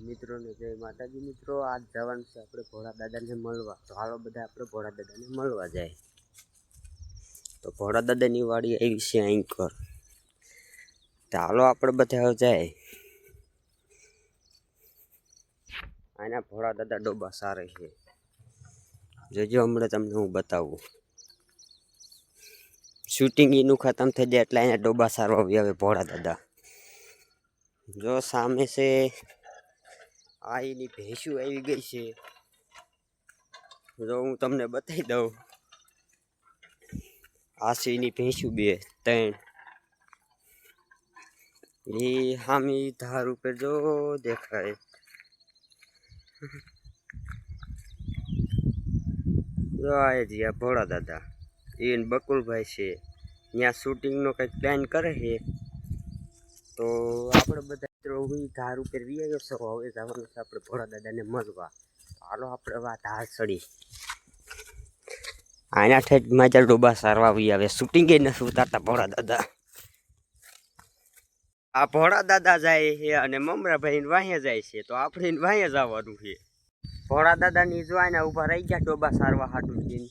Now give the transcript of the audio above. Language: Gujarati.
મિત્રોને જય માતાજી મિત્રો, આજ જવાનું છે આપણે ભોળા દાદાને મળવા. તો હાલો બધા આપણે ભોળા દાદાને મળવા જાય. તો ભોળા દાદાની વાડી આવી છે એન્કર તો હાલો આપણે બધા જાય. આના ભોળા દાદા ડોબા સારે છે. જોજો હમણાં તમને હું બતાવું. શૂટિંગ એનું ખતમ થઈ જાય એટલે અહીંયા ડોબા સારવા આવી આવે ભોળા દાદા. જો સામે છે આ એની ભેંસું આવી ગઈ છે. જો હું તમને બતાવી દઉં. આ છે એની ભેંસું બે, ત્રણ. એ હામી ધાર ઉપર જો દેખાય. આ ભોળા દાદા. એને બકુલભાઈ છે. ત્યાં શૂટિંગનો કંઈક પ્લાન કરે છે. તો આપણે બધા મિત્રો હું ધાર ઉપર વી છો. હવે જવાનું છે આપણે ભોળા દાદાને મળવા. હાલો, આપણે હવે ધાર ચડી આના ઠેઠ માજા ડોબા સારવા વી આવે. શૂટિંગે નથી ઉતારતા ભોળા દાદા આ ભોળા દાદા જાય છે અને મમરાભાઈ વાહે જાય છે. તો આપણે વાહે જવાનું છે. ભોળા દાદાની જો આના ઊભા રહી ગયા ડોબા સારવા હાટું થઈને